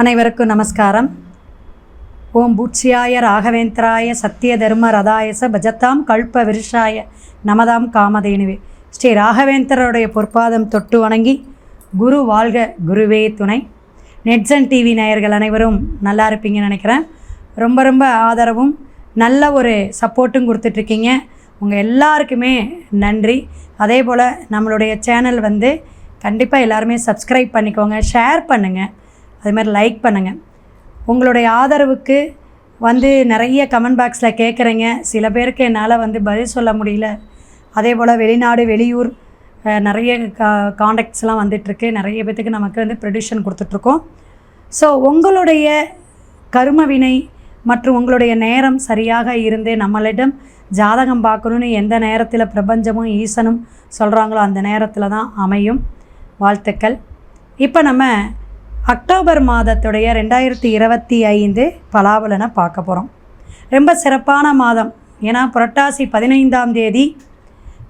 அனைவருக்கும் நமஸ்காரம். ஓம் பூட்சியாய ராகவேந்திராய சத்திய தர்ம ரதாயச பஜத்தாம் கல்ப விருஷாய நமதாம் காமதேனுவே. ஸ்ரீ ராகவேந்திரருடைய பொற்பாதம் தொட்டு வணங்கி குரு வாழ்க குருவே துணை. நெட்சன் டிவி நேயர்கள் அனைவரும் நல்லா இருப்பீங்கன்னு நினைக்கிறேன். ரொம்ப ரொம்ப ஆதரவும் நல்ல ஒரு சப்போர்ட்டும் கொடுத்துட்ருக்கீங்க. உங்கள் எல்லாருக்குமே நன்றி. அதே போல் நம்மளுடைய சேனல் வந்து கண்டிப்பாக எல்லாருமே சப்ஸ்கிரைப் பண்ணிக்கோங்க ஷேர் பண்ணுங்கள் அது மாதிரி லைக் பண்ணுங்கள் உங்களுடைய ஆதரவுக்கு வந்து நிறைய கமெண்ட் பாக்ஸில் கேட்குறீங்க சில பேருக்கு என்னால் வந்து பதில் சொல்ல முடியல. அதே போல் வெளிநாடு வெளியூர் நிறைய கா காண்டாக்ட்ஸ்லாம் வந்துட்டுருக்கு. நிறைய பேத்துக்கு நமக்கு வந்து ப்ரொடியூஷன் கொடுத்துட்ருக்கோம் ஸோ உங்களுடைய கரும வினை மற்றும் உங்களுடைய நேரம் சரியாக இருந்து நம்மளிடம் ஜாதகம் பார்க்கணுன்னு எந்த நேரத்தில் பிரபஞ்சமும் ஈசனும் சொல்கிறாங்களோ அந்த நேரத்தில் தான் அமையும். வாழ்த்துக்கள். இப்போ நம்ம அக்டோபர் மாதத்துடைய ரெண்டாயிரத்தி இருபத்தி ஐந்து பலாபலனை பார்க்க போகிறோம் ரொம்ப சிறப்பான மாதம். ஏன்னா புரட்டாசி பதினைந்தாம் தேதி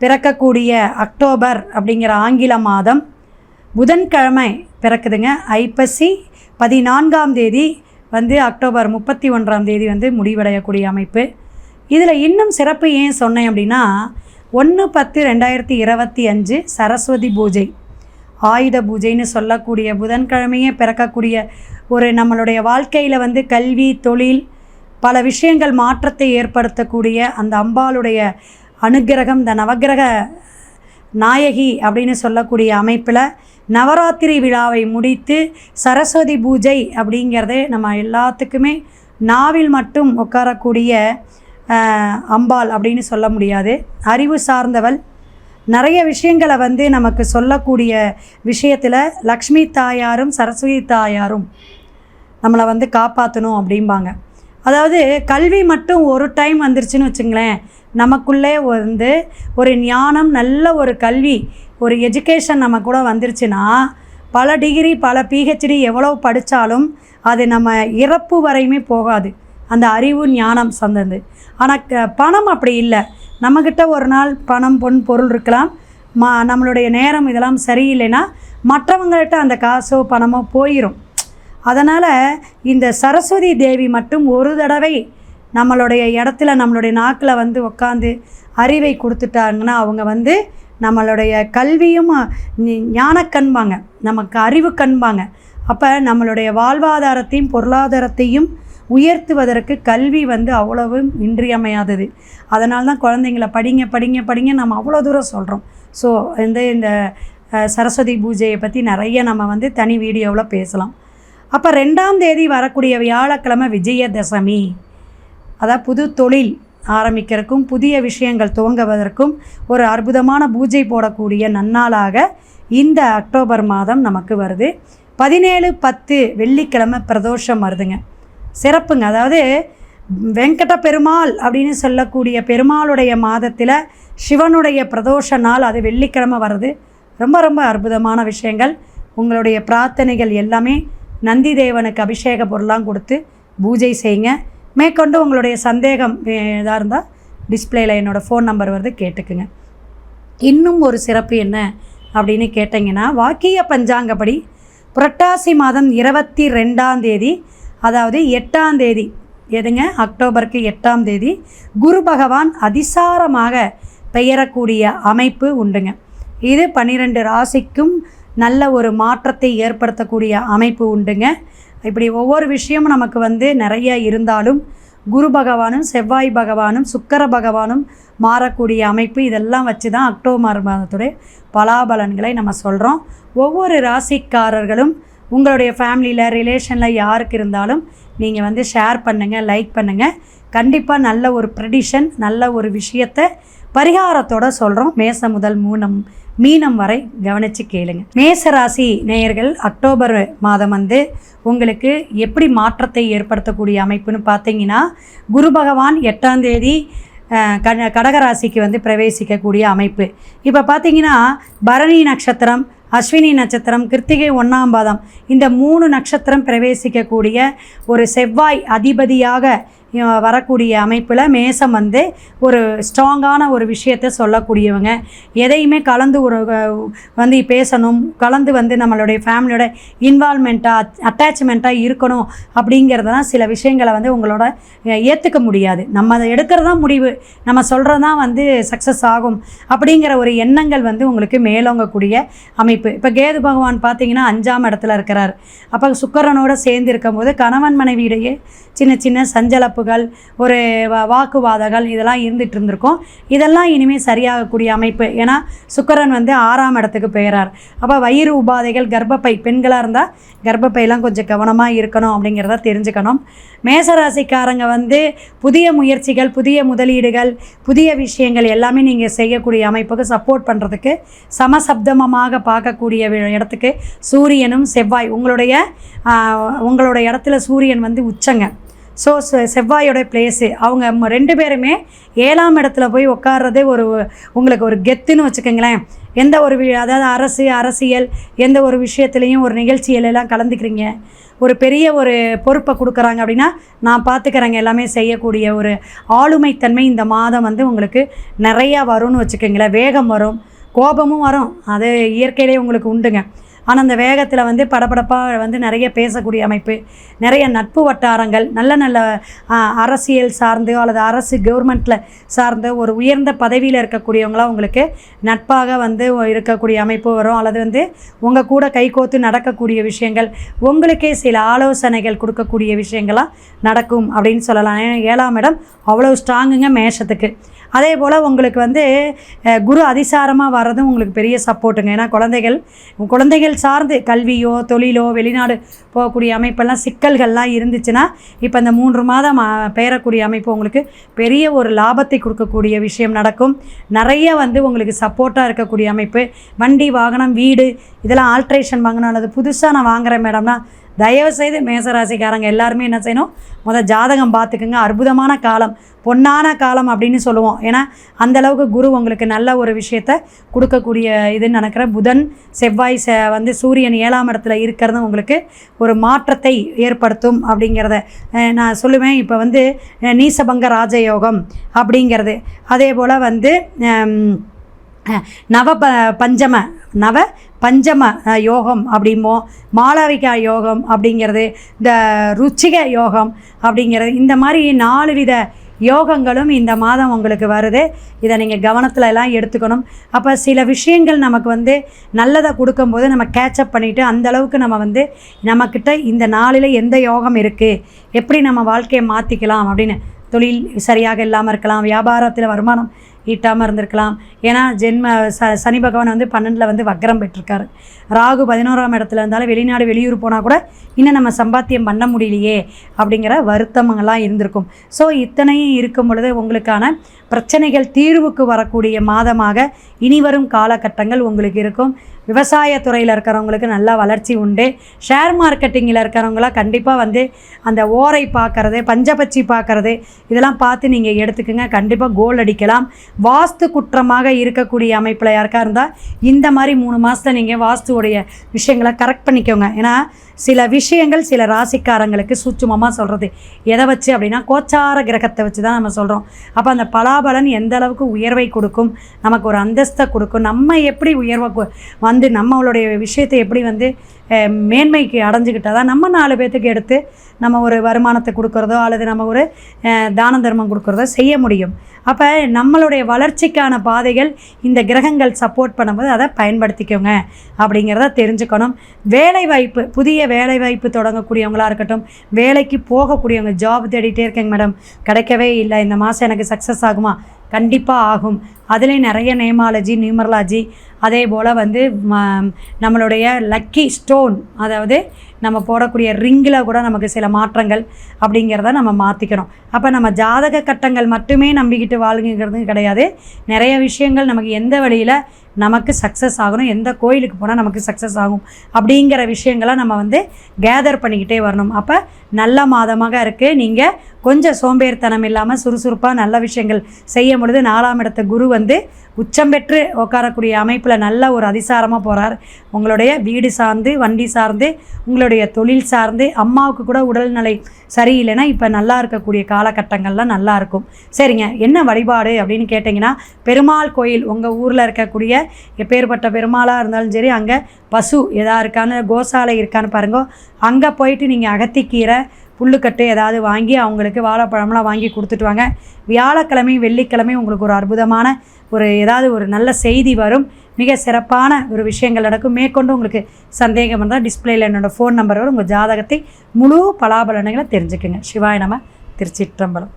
பிறக்கக்கூடிய அக்டோபர் அப்படிங்கிற ஆங்கில மாதம் புதன்கிழமை பிறக்குதுங்க. ஐப்பசி பதினான்காம் தேதி வந்து அக்டோபர் முப்பத்தி ஒன்றாம் தேதி வந்து முடிவடையக்கூடிய அமைப்பு. இதில் இன்னும் சிறப்பு ஏன் சொன்னேன் அப்படின்னா ஒன்று பத்து ரெண்டாயிரத்தி இருபத்தி அஞ்சு சரஸ்வதி பூஜை. ஆயுத பூஜைன்னு சொல்லக்கூடிய புதன்கிழமையே பிறக்கக்கூடிய ஒரு நம்மளுடைய வாழ்க்கையில் வந்து கல்வி தொழில் பல விஷயங்கள் மாற்றத்தை ஏற்படுத்தக்கூடிய அந்த அம்பாளுடைய அனுக்கிரகம் இந்த நவக்கிரக நாயகி அப்படின்னு சொல்லக்கூடிய அமைப்பில் நவராத்திரி விழாவை முடித்து சரஸ்வதி பூஜை அப்படிங்கிறது நம்ம எல்லாத்துக்குமே நாவில் மட்டும் உட்காரக்கூடிய அம்பாள் அப்படின்னு சொல்ல முடியாது. அறிவு சார்ந்தவள் நிறைய விஷயங்களை வந்து நமக்கு சொல்லக்கூடிய விஷயத்தில் லக்ஷ்மி தாயாரும் சரஸ்வதி தாயாரும் நம்மளை வந்து காப்பாற்றணும் அப்படிம்பாங்க. அதாவது கல்வி மட்டும் ஒரு டைம் வந்துருச்சுன்னு வச்சுங்களேன் நமக்குள்ளே வந்து ஒரு ஞானம் நல்ல ஒரு கல்வி ஒரு எஜுகேஷன் நம்ம கூட வந்துருச்சுன்னா பல டிகிரி பல பிஹெச்டி எவ்வளோ படித்தாலும் அது நம்ம இறப்பு வரையுமே போகாது. அந்த அறிவு ஞானம் சந்தது ஆனால் க- பணம் அப்படி இல்லை. நம்மக்கிட்ட ஒரு நாள் பணம் பொன் பொருள் இருக்கலாம். மா நம்மளுடைய நேரம் இதெல்லாம் சரியில்லைன்னா மற்றவங்கள்ட்ட அந்த காசோ பணமோ போயிடும் அதனால் இந்த சரஸ்வதி தேவி மட்டும் ஒரு தடவை நம்மளுடைய இடத்துல நம்மளுடைய நாக்கில் வந்து உட்காந்து அறிவை கொடுத்துட்டாங்கன்னா அவங்க வந்து நம்மளுடைய கல்வியும் ஞானக்கண்பாங்க நமக்கு அறிவு கண்பாங்க. அப்போ நம்மளுடைய வாழ்வாதாரத்தையும் பொருளாதாரத்தையும் உயர்த்துவதற்கு கல்வி வந்து அவ்வளவு இன்றியமையாதது. அதனால தான் குழந்தைங்கள படிங்க படிங்க படிங்க நம்ம அவ்வளோ தூரம் சொல்கிறோம் ஸோ இந்த இந்த சரஸ்வதி பூஜையை பற்றி நிறைய நம்ம வந்து தனி வீடியோவில் பேசலாம். அப்போ ரெண்டாம் தேதி வரக்கூடிய வியாழக்கிழமை விஜயதசமி. அதாவது புது தொழில் ஆரம்பிக்கிறதுக்கும் புதிய விஷயங்கள் துவங்குவதற்கும் ஒரு அற்புதமான பூஜை போடக்கூடிய நன்னாளாக இந்த அக்டோபர் மாதம் நமக்கு வருது. பதினேழு பத்து வெள்ளிக்கிழமை பிரதோஷம் வருதுங்க. சிறப்புங்க. அதாவது வெங்கட பெருமாள் அப்படின்னு சொல்லக்கூடிய பெருமாளுடைய மாதத்தில் சிவனுடைய பிரதோஷ நாள் அது வெள்ளிக்கிழமை வருது ரொம்ப ரொம்ப அற்புதமான விஷயங்கள். உங்களுடைய பிரார்த்தனைகள் எல்லாமே நந்தி தேவனுக்கு அபிஷேக பொருளாம் கொடுத்து பூஜை செய்யுங்க. மேற்கொண்டு உங்களுடைய சந்தேகம் இதாக இருந்தால் டிஸ்பிளேயில் என்னோடய ஃபோன் நம்பர் வருது கேட்டுக்குங்க. இன்னும் ஒரு சிறப்பு என்ன அப்படின்னு கேட்டிங்கன்னா வாக்கிய பஞ்சாங்கப்படி புரட்டாசி மாதம் இருபத்தி ரெண்டாம் தேதி அதாவது எட்டாம் தேதி எதுங்க? அக்டோபருக்கு எட்டாம் தேதி குரு பகவான் அதிசாரமாக பெயரக்கூடிய அமைப்பு உண்டுங்க. இது பன்னிரெண்டு ராசிக்கும் நல்ல ஒரு மாற்றத்தை ஏற்படுத்தக்கூடிய அமைப்பு உண்டுங்க. இப்படி ஒவ்வொரு விஷயமும் நமக்கு வந்து நிறைய இருந்தாலும் குரு பகவானும் செவ்வாய் பகவானும் சுக்கர பகவானும் மாறக்கூடிய அமைப்பு இதெல்லாம் வச்சு தான் அக்டோபர் மாதத்துடைய பலாபலன்களை நம்ம சொல்கிறோம் ஒவ்வொரு ராசிக்காரர்களும் உங்களுடைய ஃபேமிலியில் ரிலேஷனில் யாருக்கு இருந்தாலும் நீங்கள் வந்து ஷேர் பண்ணுங்கள் லைக் பண்ணுங்கள் கண்டிப்பாக நல்ல ஒரு ப்ரெடிஷன் நல்ல ஒரு விஷயத்தை பரிகாரத்தோட சொல்கிறோம் மேசம் முதல் மூணம் மீனம் வரை கவனித்து கேளுங்க. மேச ராசி நேயர்கள் அக்டோபர் மாதம் வந்து உங்களுக்கு எப்படி மாற்றத்தை ஏற்படுத்தக்கூடிய அமைப்புன்னு பார்த்தீங்கன்னா குரு பகவான் எட்டாம் தேதி கடகராசிக்கு வந்து பிரவேசிக்கக்கூடிய அமைப்பு. இப்போ பார்த்தீங்கன்னா பரணி நட்சத்திரம் அஸ்வினி நட்சத்திரம் கிருத்திகை ஒன்றாம் பாதம் இந்த மூணு நட்சத்திரம் பிரவேசிக்கக்கூடிய ஒரு செவ்வாய் அதிபதியாக வரக்கூடிய அமைப்பில் மேசம் வந்து ஒரு ஸ்ட்ராங்கான ஒரு விஷயத்தை சொல்லக்கூடியவங்க. எதையுமே கலந்து ஒரு வந்து பேசணும் கலந்து வந்து நம்மளுடைய ஃபேமிலியோட இன்வால்மெண்ட்டாக அட்டாச்மெண்ட்டாக இருக்கணும் அப்படிங்கிறதெல்லாம் சில விஷயங்களை வந்து உங்களோட ஏற்றுக்க முடியாது. நம்ம அதை எடுக்கிறது தான் முடிவு. நம்ம சொல்கிறது தான் வந்து சக்ஸஸ் ஆகும் அப்படிங்கிற ஒரு எண்ணங்கள் வந்து உங்களுக்கு மேலோங்கக்கூடிய அமைப்பு. இப்போ கேது பகவான் பார்த்தீங்கன்னா அஞ்சாம் இடத்துல இருக்கிறார். அப்போ சுக்கரனோட சேர்ந்து இருக்கும்போது கணவன் மனைவியிடையே சின்ன சின்ன சஞ்சலப்புகள் ஒரு வாக்குவாதங்கள் இதெல்லாம் இருந்துகிட்டு இருந்திருக்கும் இதெல்லாம் இனிமேல் சரியாகக்கூடிய அமைப்பு. ஏன்னா சுக்கரன் வந்து ஆறாம் இடத்துக்கு போயிறார். அப்போ வயிறு உபாதைகள் கர்ப்பப்பை பெண்களாக இருந்தால் கர்ப்பப்பையெல்லாம் கொஞ்சம் கவனமாக இருக்கணும் அப்படிங்கிறத தெரிஞ்சுக்கணும். மேசராசிக்காரங்க வந்து புதிய முயற்சிகள் புதிய முதலீடுகள் புதிய விஷயங்கள் எல்லாமே நீங்கள் செய்யக்கூடிய அமைப்புக்கு சப்போர்ட் பண்ணுறதுக்கு சமசப்தமமாக பார்க்கக்கூடிய இடத்துக்கு சூரியனும் செவ்வாய் உங்களுடைய உங்களுடைய உங்களோட இடத்துல சூரியன் வந்து உச்சங்க. ஸோ செவ்வாயோட பிளேஸு அவங்க ம- ரெண்டு பேருமே ஏழாம் இடத்துல போய் உட்கார்றதே ஒரு உங்களுக்கு ஒரு கெத்துன்னு வச்சுக்கோங்களேன். எந்த ஒரு வி- அதாவது அரசு அரசியல் எந்த ஒரு விஷயத்துலேயும் ஒரு நிகழ்ச்சியிலெல்லாம் கலந்துக்கிறீங்க. ஒரு பெரிய ஒரு பொறுப்பை கொடுக்குறாங்க அப்படின்னா நான் பார்த்துக்கிறேங்க எல்லாமே செய்யக்கூடிய ஒரு ஆளுமைத்தன்மை இந்த மாதம் வந்து உங்களுக்கு நிறையா வரும்னு வச்சுக்கோங்களேன். வேகம் வரும். கோபமும் வரும். அது இயற்கையிலே உங்களுக்கு உண்டுங்க. ஆனால் அந்த வேகத்தில் வந்து படபடப்பாக வந்து நிறைய பேசக்கூடிய அமைப்பு நிறைய நட்பு வட்டாரங்கள் நல்ல நல்ல அரசியல் சார்ந்து அல்லது அரசு கவர்மெண்ட்டில் சார்ந்தோ ஒரு உயர்ந்த பதவியில் இருக்கக்கூடியவங்களாம் உங்களுக்கு நட்பாக வந்து இருக்கக்கூடிய அமைப்பு வரும். அல்லது வந்து உங்கள் கூட கைகோத்து நடக்கக்கூடிய விஷயங்கள் உங்களுக்கே சில ஆலோசனைகள் கொடுக்கக்கூடிய விஷயங்கள்லாம் நடக்கும் அப்படின்னு சொல்லலாம். ஏன்னா ஏழாம் இடம் அவ்வளோ ஸ்ட்ராங்குங்க மேஷத்துக்கு. அதே போல் உங்களுக்கு வந்து குரு அதிசாரமாக வர்றதும் உங்களுக்கு பெரிய சப்போர்ட்டுங்க. ஏன்னா குழந்தைகள் குழந்தைகள் சார்ந்து கல்வியோ தொழிலோ வெளிநாடு போகக்கூடிய அமைப்பெல்லாம் சிக்கல்கள்லாம் இருந்துச்சுன்னா இப்போ இந்த மூன்று மாதம் பெயரக்கூடிய அமைப்பு உங்களுக்கு பெரிய ஒரு லாபத்தை கொடுக்கக்கூடிய விஷயம் நடக்கும். நிறைய வந்து உங்களுக்கு சப்போர்ட்டாக இருக்கக்கூடிய அமைப்பு. வண்டி வாகனம் வீடு இதெல்லாம் ஆல்ட்ரேஷன் வாங்கினாலும் புதுசாக நான் வாங்குறேன் மேடம்னா தயவுசெய்து மேசராசிக்காரங்க எல்லாருமே என்ன செய்யணும்? முதல் ஜாதகம் பார்த்துக்குங்க. அற்புதமான காலம். பொன்னான காலம் அப்படின்னு சொல்லுவோம். ஏன்னா அந்த அளவுக்கு குரு உங்களுக்கு நல்ல ஒரு விஷயத்த கொடுக்கக்கூடிய இதுன்னு நினைக்கிறேன். புதன் செவ்வாய் ச வந்து சூரியன் ஏழாம் இடத்துல இருக்கிறது உங்களுக்கு ஒரு மாற்றத்தை ஏற்படுத்தும் அப்படிங்கிறத நான் சொல்லுவேன். இப்போ வந்து நீசபங்க ராஜயோகம் அப்படிங்கிறது. அதே போல் வந்து நவ ப பஞ்சம நவ பஞ்சம யோகம் அப்படிம்போம் மாளவிகா யோகம் அப்படிங்கிறது இந்த ருச்சிக யோகம் அப்படிங்கிறது இந்த மாதிரி நாலு வித யோகங்களும் இந்த மாதம் உங்களுக்கு வருது. இதை நீங்கள் கவனத்தில் எல்லாம் எடுத்துக்கணும். அப்போ சில விஷயங்கள் நமக்கு வந்து நல்லதை கொடுக்கும்போது நம்ம கேட்சப் பண்ணிவிட்டு அந்த அளவுக்கு நம்ம வந்து நம்மக்கிட்ட இந்த நாளில் எந்த யோகம் இருக்குது எப்படி நம்ம வாழ்க்கையை மாற்றிக்கலாம் அப்படின்னு தொழில் சரியாக இல்லாமல் இருக்கலாம் வியாபாரத்தில் வருமானம் ஈட்டாமல் இருந்திருக்கலாம். ஏன்னா ஜென்ம ச சனி பகவான் வந்து பன்னெண்டில் வந்து வக்ரம் பெற்றிருக்காரு. ராகு பதினோராம் இடத்துல இருந்தாலும் வெளிநாடு வெளியூர் போனால் கூட இன்னும் நம்ம சம்பாத்தியம் பண்ண முடியலையே அப்படிங்கிற வருத்தமெல்லாம் இருந்திருக்கும். ஸோ இத்தனையும் இருக்கும் பொழுது உங்களுக்கான பிரச்சனைகள் தீர்வுக்கு வரக்கூடிய மாதமாக இனி வரும் காலகட்டங்கள் உங்களுக்கு இருக்கும். விவசாயத்துறையில் இருக்கிறவங்களுக்கு நல்லா வளர்ச்சி உண்டு. ஷேர் மார்க்கெட்டிங்கில் இருக்கிறவங்களாம் கண்டிப்பாக வந்து அந்த ஓரை பார்க்கறது பஞ்சபட்சி பார்க்குறது இதெல்லாம் பார்த்து நீங்கள் எடுத்துக்கோங்க. கண்டிப்பாக கோல் அடிக்கலாம். வாஸ்து குற்றமாக இருக்கக்கூடிய அமைப்பில் யாருக்கா இருந்தால் இந்த மாதிரி மூணு மாதத்தில் நீங்கள் வாஸ்துவோடைய விஷயங்களை கரெக்ட் பண்ணிக்கோங்க. ஏன்னா சில விஷயங்கள் சில ராசிக்காரங்களுக்கு சூட்சுமமாக சொல்கிறது எதை வச்சு அப்படின்னா கோச்சார கிரகத்தை வச்சு தான் நம்ம சொல்கிறோம் அப்போ அந்த பலாபலன் எந்த அளவுக்கு உயர்வை கொடுக்கும் நமக்கு ஒரு அந்த அந்தஸ்தை கொடுக்கும். நம்ம எப்படி உயர்வை வந்து நம்மளுடைய விஷயத்தை எப்படி வந்து மேன்மைக்கு அடைஞ்சுக்கிட்டால் தான் நம்ம நாலு பேர்த்துக்கு எடுத்து நம்ம ஒரு வருமானத்தை கொடுக்குறதோ அல்லது நம்ம ஒரு தான தர்மம் கொடுக்குறதோ செய்ய முடியும். அப்போ நம்மளுடைய வளர்ச்சிக்கான பாதைகள் இந்த கிரகங்கள் சப்போர்ட் பண்ணும்போது அதை பயன்படுத்திக்கோங்க. அப்படிங்கிறத தெரிஞ்சுக்கணும். வேலை வாய்ப்பு புதிய வேலை வாய்ப்பு இருக்கட்டும் வேலைக்கு போகக்கூடியவங்க ஜாப் தேடிட்டே இருக்கேங்க மேடம் கிடைக்கவே இல்லை. இந்த மாதம் எனக்கு சக்ஸஸ் ஆகுமா? கண்டிப்பாக ஆகும். அதுலேயும் நிறைய நேமாலஜி நியூமரலாஜி அதே போல் வந்து ம- நம்மளுடைய லக்கி ஸ்டோன் அதாவது நம்ம போடக்கூடிய ரிங்கில் கூட நமக்கு சில மாற்றங்கள் அப்படிங்கிறத நம்ம மாற்றிக்கணும் அப்போ நம்ம ஜாதக கட்டங்கள் மட்டுமே நம்பிக்கிட்டு வாழ்கிறது கிடையாது. நிறைய விஷயங்கள் நமக்கு எந்த வழியில் நமக்கு சக்ஸஸ் ஆகணும் எந்த கோயிலுக்கு போனால் நமக்கு சக்ஸஸ் ஆகும் அப்படிங்கிற விஷயங்களை நம்ம வந்து கேதர் பண்ணிக்கிட்டே வரணும். அப்போ நல்ல மாதமாக இருக்குது நீங்கள் கொஞ்சம் சோம்பேறித்தனம் இல்லாமல் சுறுசுறுப்பாக நல்ல விஷயங்கள் செய்யும் பொழுது நாலாம் இடத்த குரு வந்து உச்சம் பெற்று உட்காரக்கூடிய அமைப்பில் நல்ல ஒரு அதிசாரமாக போகிறார் உங்களுடைய வீடு சார்ந்து வண்டி சார்ந்து உங்களுடைய தொழில் சார்ந்து அம்மாவுக்கு கூட உடல்நிலை சரியில்லைன்னா இப்போ நல்லா இருக்கக்கூடிய காலகட்டங்கள்லாம் நல்லா இருக்கும். சரிங்க என்ன வழிபாடு அப்படின்னு கேட்டிங்கன்னா பெருமாள் கோயில் உங்கள் ஊரில் இருக்கக்கூடிய எப்பேற்பட்ட பெருமாளாக இருந்தாலும் சரி அங்கே பசு எதா இருக்கான்னு கோசாலை இருக்கான்னு பாருங்க. அங்கே போயிட்டு நீங்கள் அகத்திக்கீரை புல்லுக்கட்டு ஏதாவது வாங்கி அவங்களுக்கு வாழைப்பழம்லாம் வாங்கி கொடுத்துட்டு வாங்க. வியாழக்கிழமை வெள்ளிக்கிழமை உங்களுக்கு ஒரு அற்புதமான ஒரு ஏதாவது ஒரு நல்ல செய்தி வரும். மிக சிறப்பான ஒரு விஷயங்கள் நடக்கும். மேற்கொண்டு உங்களுக்கு சந்தேகம் இருந்தால் டிஸ்பிளேயில் என்னோடய ஃபோன் நம்பர் வரும் உங்கள் ஜாதகத்தை முழு பலாபலன்களை தெரிஞ்சுக்குங்க. சிவாய நம்ம திருச்சிற்றம்பலம்.